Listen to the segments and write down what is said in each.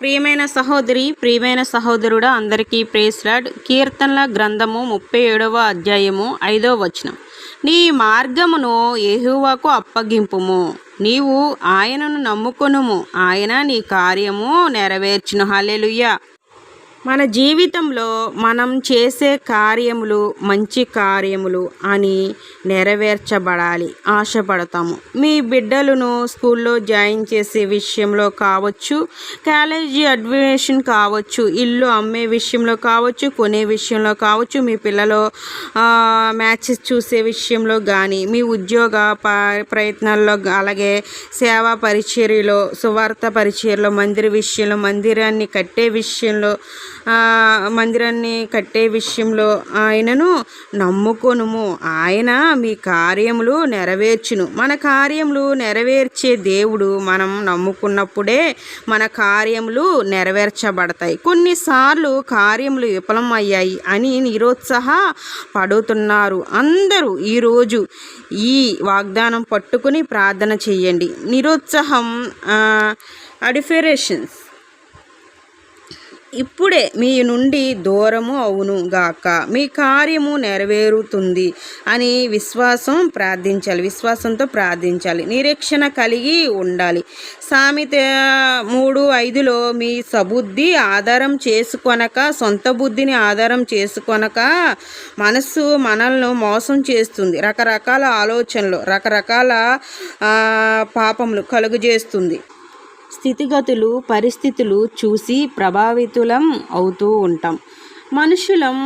ప్రియమైన సహోదరి ప్రియమైన సహోదరుడా అందరికీ ప్రేస్లాడ్ కీర్తనల గ్రంథము ముప్పై ఏడవ అధ్యాయము ఐదవ వచనం. నీ మార్గమును యెహోవాకు అప్పగింపుము. నీవు ఆయనను నమ్ముకొనుము. ఆయన నీ కార్యము నెరవేర్చును. హలెలుయ్యా మన జీవితంలో మనం చేసే కార్యములు మంచి కార్యములు అని నెరవేర్చబడాలి ఆశపడతాము. మీ బిడ్డలను స్కూల్లో జాయిన్ చేసే విషయంలో కావచ్చు కాలేజీ అడ్మిషన్ కావచ్చు ఇల్లు అమ్మే విషయంలో కావచ్చు కొనే విషయంలో కావచ్చు మీ పిల్లలు మ్యాచెస్ చూసే విషయంలో కానీ మీ ఉద్యోగ ప ప్రయత్నాల్లో అలాగే సేవా పరిచర్యలో సువార్త పరిచర్యలో మందిర విషయంలో మందిరాన్ని కట్టే విషయంలో మందిరాన్ని కట్టే విషయంలో ఆయనను నమ్ముకొనుము. ఆయన మీ కార్యములు నెరవేర్చును. మన కార్యములు నెరవేర్చే దేవుడు మనం నమ్ముకున్నప్పుడే మన కార్యములు నెరవేర్చబడతాయి. కొన్నిసార్లు కార్యములు విఫలం అయ్యాయి అని నిరుత్సాహ పడుతున్నారు. అందరూ ఈరోజు ఈ వాగ్దానం పట్టుకుని ప్రార్థన చేయండి. నిరుత్సాహం అడిఫెరేషన్స్. ఇప్పుడే మీ నుండి దూరము అవును గాక. మీ కార్యము నెరవేరుతుంది అని విశ్వాసం ప్రార్థించాలి. విశ్వాసంతో ప్రార్థించాలి. నిరీక్షణ కలిగి ఉండాలి. సామెత మూడు ఐదులో మీ సబుద్ధి ఆధారం చేసుకొనక సొంత బుద్ధిని ఆధారం చేసుకొనక మనస్సు మనల్ని మోసం చేస్తుంది. రకరకాల ఆలోచనలు రకరకాల పాపములు కలుగజేస్తుంది. స్థితిగతులు పరిస్థితులు చూసి ప్రభావితులం అవుతూ ఉంటాం. మనుషులం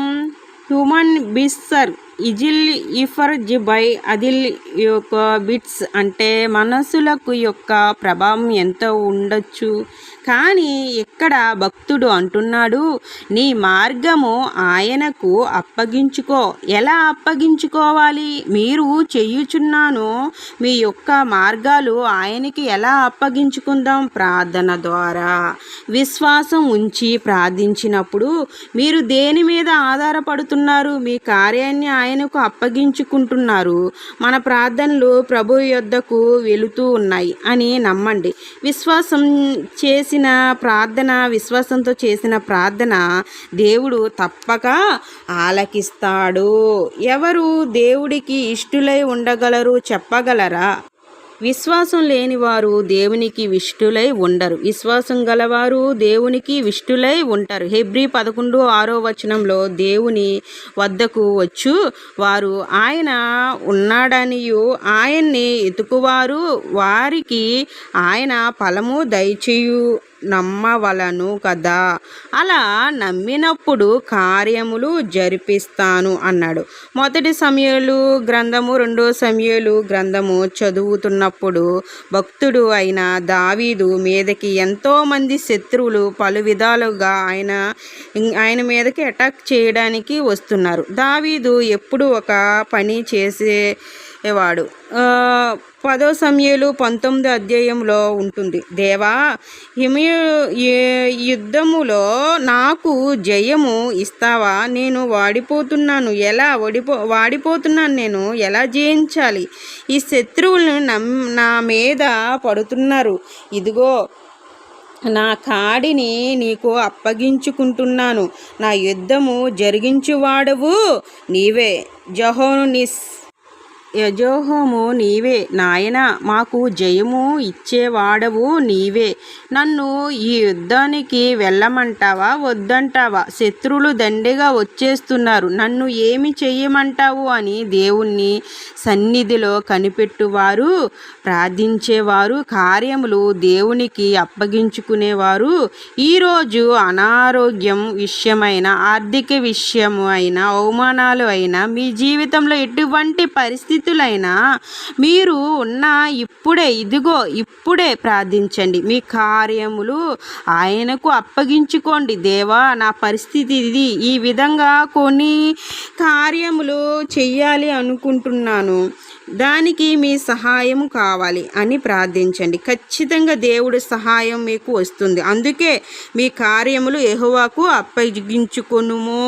హ్యూమన్ బీసర్ ఇజిల్ ఇఫర్ జిబై అదిల్ యొక్క బిట్స్ అంటే మనసులకు యొక్క ప్రభావం ఎంత ఉండొచ్చు? కానీ ఇక్కడ భక్తుడు అంటున్నాడు నీ మార్గము ఆయనకు అప్పగించుకో. ఎలా అప్పగించుకోవాలి? మీరు చేయుచున్నాను మీ యొక్క మార్గాలు ఆయనకి ఎలా అప్పగించుకుందాం? ప్రార్థన ద్వారా. విశ్వాసం ఉంచి ప్రార్థించినప్పుడు మీరు దేని మీద ఆధారపడుతున్నారు? మీ కార్యాన్ని ఆయన ఆయనకు అప్పగించుకుంటున్నారు. మన ప్రార్థనలు ప్రభు యొద్దకు వెళుతూ ఉన్నాయి అని నమ్మండి. విశ్వాసం చేసిన ప్రార్థన విశ్వాసంతో చేసిన ప్రార్థన దేవుడు తప్పక ఆలకిస్తాడు. ఎవరు దేవుడికి ఇష్టులై ఉండగలరు చెప్పగలరా? విశ్వాసం లేనివారు దేవునికి విష్టులై ఉండరు. విశ్వాసం గలవారు దేవునికి విష్టులై ఉంటారు. హెబ్రి పదకొండు ఆరో వచనంలో దేవుని వద్దకు వచ్చు. వారు ఆయన ఉన్నాడనియు ఆయన్ని ఎతుకువారు వారికి ఆయన ఫలము దయచేయు నమ్మవలను కదా? అలా నమ్మినప్పుడు కార్యములు జరిపిస్తాను అన్నాడు. మొదటి సమయాలు గ్రంథము రెండో సమయాలు గ్రంథము చదువుతున్నప్పుడు భక్తుడు అయిన దావీదు మీదకి ఎంతోమంది శత్రువులు పలు విధాలుగా ఆయన ఆయన మీదకి అటాక్ చేయడానికి వస్తున్నారు. దావీదు ఎప్పుడు ఒక పని చేసే వాడు పదో సమయాలు పంతొమ్మిదో అధ్యాయంలో ఉంటుంది. దేవా హిమయు యుద్ధములో నాకు జయము ఇస్తావా? నేను వాడిపోతున్నాను. ఎలా ఓడిపో వాడిపోతున్నాను నేను? ఎలా జయించాలి? ఈ శత్రువులను నమ్ నా మీద పడుతున్నారు. ఇదిగో నా కాడిని నీకు అప్పగించుకుంటున్నాను. నా యుద్ధము జరిగించువాడవు నీవే. జహోను నిస్ యజోహోము నీవే. నాయన మాకు జయము ఇచ్చేవాడవు నీవే. నన్ను ఈ యుద్ధానికి వెళ్ళమంటావా? వద్దంటావా? శత్రువులు దండిగా వచ్చేస్తున్నారు. నన్ను ఏమి చెయ్యమంటావు అని దేవుణ్ణి సన్నిధిలో కనిపెట్టువారు ప్రార్థించేవారు కార్యములు దేవునికి అప్పగించుకునేవారు. ఈరోజు అనారోగ్యం విషయమైన ఆర్థిక విషయము అయినా అవమానాలు అయినా మీ జీవితంలో ఎటువంటి పరిస్థితి పరిస్థితులైనా మీరు ఉన్న ఇప్పుడే ఇదిగో ఇప్పుడే ప్రార్థించండి. మీ కార్యములు ఆయనకు అప్పగించుకోండి. దేవా నా పరిస్థితి ఇది. ఈ విధంగా కొన్ని కార్యములు చెయ్యాలి అనుకుంటున్నాను. దానికి మీ సహాయం కావాలి అని ప్రార్థించండి. ఖచ్చితంగా దేవుడి సహాయం మీకు వస్తుంది. అందుకే మీ కార్యములు ఎహువాకు అప్పగించుకొనుము.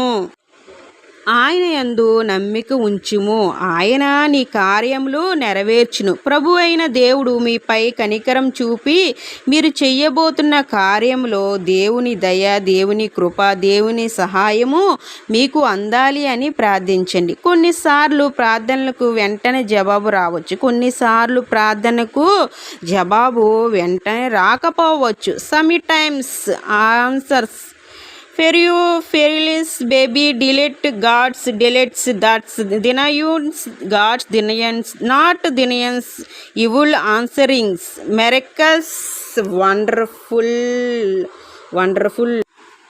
ఆయన యందు నమ్మిక ఉంచుము. ఆయన నీ కార్యములు నెరవేర్చును. ప్రభు అయిన దేవుడు మీపై కనికరం చూపి మీరు చెయ్యబోతున్న కార్యములో దేవుని దయ దేవుని కృప దేవుని సహాయము మీకు అందాలి అని ప్రార్థించండి. కొన్నిసార్లు ప్రార్థనలకు వెంటనే జవాబు రావచ్చు. కొన్నిసార్లు ప్రార్థనకు జవాబు వెంటనే రాకపోవచ్చు. సమ్ టైమ్స్ ఆన్సర్స్ ఫెర్యూ ఫెరిలిస్ maybe delayed God's delays that's denials God's denials not denials evil answerings. Miracles wonderful wonderful.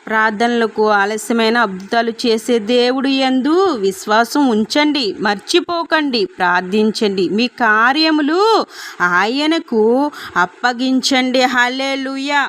ప్రార్థనలకు ఆలస్యమైన అద్భుతాలు చేసే దేవుడు ఎందు విశ్వాసం ఉంచండి మర్చిపోకండి ప్రార్థించండి. మీ కార్యములు ఆయనకు అప్పగించండి. హల్లెలూయా.